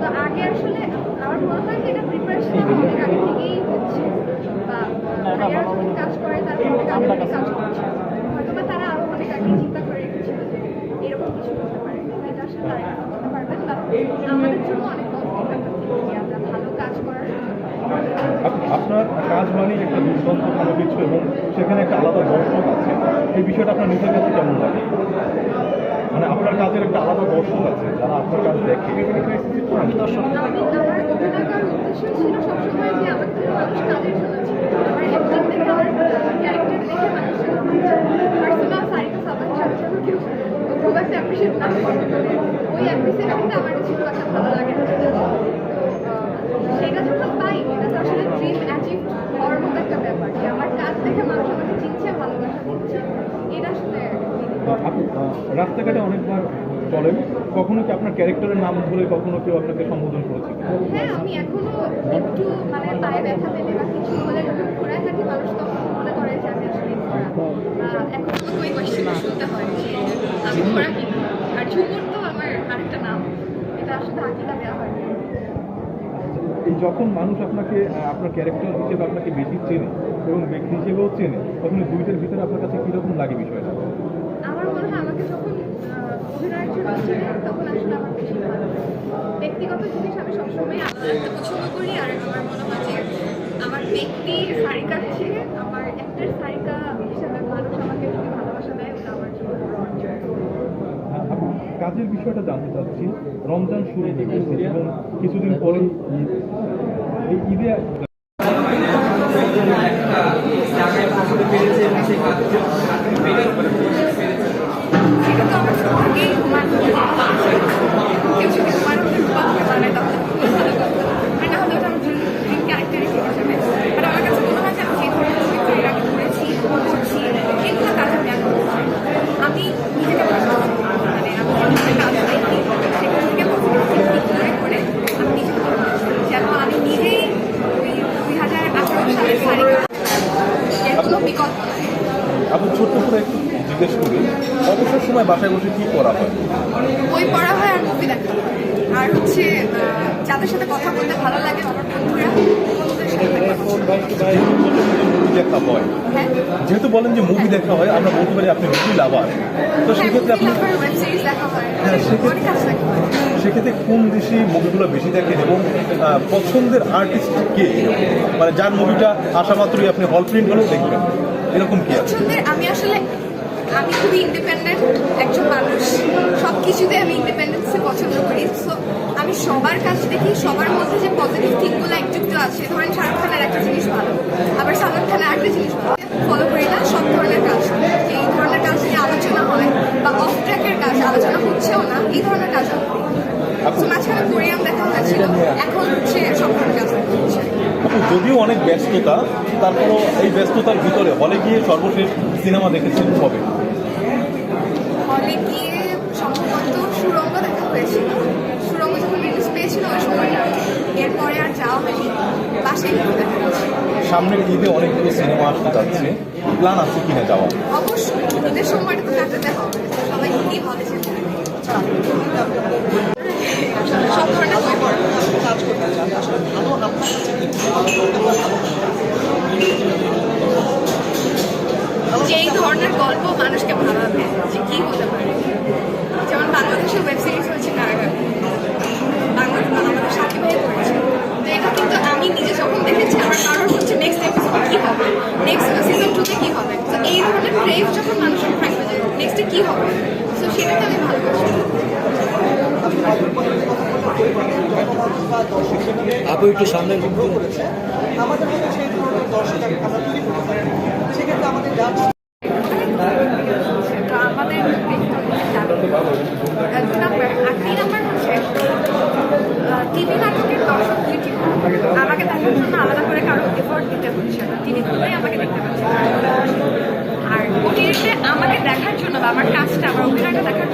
তো আগে আসলে আমার মনে হয় যে এটা প্রিপারেশন আমার আগে থেকেই হচ্ছে। বা যখন কাজ করে তারা আগে থেকে কাজ করছে। হয়তো বা তারা আরও অনেক আগে চিন্তা করে রেখেছিল যে এরকম কিছু করতে পারে। এটা আসলে তারা করতে পারবেন, বা আমাদের জন্য অনেক ভালো কাজ করার আপনার কাজ মানে একটা দুর্দান্ত ভালো কিছু এবং সেখানে একটা আলাদা দর্শক আছে। এই বিষয়টা আপনার নিজের কাছে কেমন লাগে মানে আপনার কাজের একটা আলাদা দর্শক আছে যারা আপনার কাজ দেখে সেটা পাই। এটা আসলে অ্যাচিভ একটা ব্যাপার আমার চিনছে রাস্তাঘাটে অনেকবার চলেন কখনো কি আপনার ক্যারেক্টারের নাম ধরে কখনো কেউ আপনাকে সম্বোধন করেছে? হ্যাঁ আমি এখনও একটু মানে পায়ে ব্যথা পেলে বা কিছু হলে যখন ঘোরায় থাকি মানুষ তখন মনে করে যে আমি আসলে এখন ওই কোয়েশ্চেনটা শুনতে হয় যে আমি ঘোরা কি আর ঝুমুর তো আমার আরেকটা নাম। এটা আসলে আকিদা দেওয়া হয় এই যখন মানুষ আপনাকে আপনার ক্যারেক্টার হিসেবে আপনাকে বেশি চেনে এবং ব্যক্তি হিসেবেও চেনে তখন দুইটার ভিতরে আপনার কাছে কীরকম লাগে বিষয়টা? আমার মনে হয় আমাকে যখন অভিনয়ের জন্য চেনে তখন আসলে আমার বেশি ভালো ব্যক্তিগত জিনিস আমি সবসময় আলাদা পছন্দ করি আর আমার মনে হয় যে আমার ব্যক্তি সারিকার চেয়ে আমার অ্যাক্টার সারিকা হিসেবে মানুষ আমাকে যদি ভালোবাসা দেয় ওটা আমার জন্য কাজের বিষয়টা জানতে চাচ্ছি। রমজান শুরু হয়ে গেছে এবং কিছুদিন পরে এই ঈদে সেটা তো আমার ছোট থেকেই হুমায়ুন কেউ যদি হুমায়ুন রূপাকে বানায় তাহলে খুবই ভালো কথা আর না হলে ওটা আমার ড্রিম ড্রিম ক্যারেক্টারই থেকে যাবে বাট আমার কাছে মনে হয় যে আমি যে ধরনের ছবি করে আগে করেছি করছি এগুলো কাজ আমি আর করতে চাই না। আমি নিজেকে ভালোবাসি মানে আমি যে কাজ দেখি সেখান থেকে পজিটিভ করে করে আমি নিজেকে ভালোবাসি যেন আমি নিজেই ওই দুই হাজার আঠারো সালের সারিকা এর কোনো বিকল্প নাই আপনি ছোট্ট করে একটু জিজ্ঞেস করি অবসর সময় বাসায় বসে কি করা হয়? বই পড়া হয় আর মুভি দেখা হয়। আর হচ্ছে যাদের সাথে কথা বলতে ভালো লাগে আমার বন্ধুরা দেখা হয়। হ্যাঁ। যেহেতু বলেন যে মুভি দেখা হয় আমরা বলতে পারি আপনি মুভি লাভার তো সেক্ষেত্রে আপনি হয়। হ্যাঁ, সেক্ষেত্রে- কোন দেশি মুভিগুলো বেশি দেখেন এবং পছন্দের আর্টিস্ট কে? মানে যার মুভিটা আসা মাত্রই আপনি হল প্রিন্ট হলেও দেখবেন। এরকম কি আমি আসলে, আমি খুবই ইন্ডিপেন্ডেন্ট একজন মানুষ। সব কিছুতে আমি ইন্ডিপেন্ডেন্সে পছন্দ করি। সো আমি সবার কাছ দেখি, সবার মধ্যে যে পজিটিভ থিংগুলো একটু একটু আছে ধরেন শাহরুখ খানের একটা জিনিস ভালো আবার সালমান খানের একটা জিনিস ভালো ফলো করি না সব ধরনের কাজ যে এই ধরনের কাজ নিয়ে আলোচনা হয় বা অফ ট্র্যাকের কাজ আলোচনা হচ্ছেও না এই ধরনের কাজ আমি করি So, মাঝখানে কোরিয়ান দেখা হয়েছিল এখন হচ্ছে সব ধরনের কাজ দেখা হচ্ছে আপনি যদিও অনেক ব্যস্ততা তারপরও এই ব্যস্ততার ভিতরে হলে গিয়ে সর্বশেষ সিনেমা দেখেছেন কবে? হলে গিয়ে সম্ভবত সুরঙ্গ দেখা হয়েছিল। সুরঙ্গ যখন রিলিজ পেয়েছিল ওই সময়টা এরপরে আর যাওয়া হয়নি। বাসায় দেখা সামনের ঈদে অনেকগুলো সিনেমা আসতে যাচ্ছে। প্ল্যান আছে কিনা যাওয়া অবশ্যই ঈদের সময়টা তো কাটাতে হবে। সবাই কি হলে যেতে সব ধরনের বই পড়া কাজ করতে চান। আসলে ভালো আপনার কাছে কি যে এই ধরনের গল্প মানুষকে ভাবাবে যে কি হতে পারে। যেমন বাংলাদেশের ওয়েব সিরিজ হয়েছে কারাগার বাংলাদেশ আমাদের সাথী ভাই করেছে তো এটা কিন্তু আমি নিজে যখন দেখেছি আমার কারোর হচ্ছে নেক্সট এপিসোড কি হবে? নেক্সট সিজন টুতে কি হবে? তো এই ধরনের ক্রেভ যখন মানুষের থাকবে যে নেক্সটে কি হবে? তো সেটাকে আমি ভালোবাসি। আপু একটু সামনে আমাদের সেই ধরনের দর্শক আমরা তৈরি করতে পারি সেক্ষেত্রে আমাদের ডান্স তো আমাদের দুই নাম্বার আর তিন নাম্বার হচ্ছে টিভি নাটকের দর্শক আমাকে দেখার জন্য আলাদা করে কারও এফোর্ট দিতে হচ্ছে না। তিনি খুবই আমাকে দেখতে পাচ্ছে আর ওটিতে আমাকে দেখার জন্য বা আমার কাজটা, আমার অভিনয়টা দেখার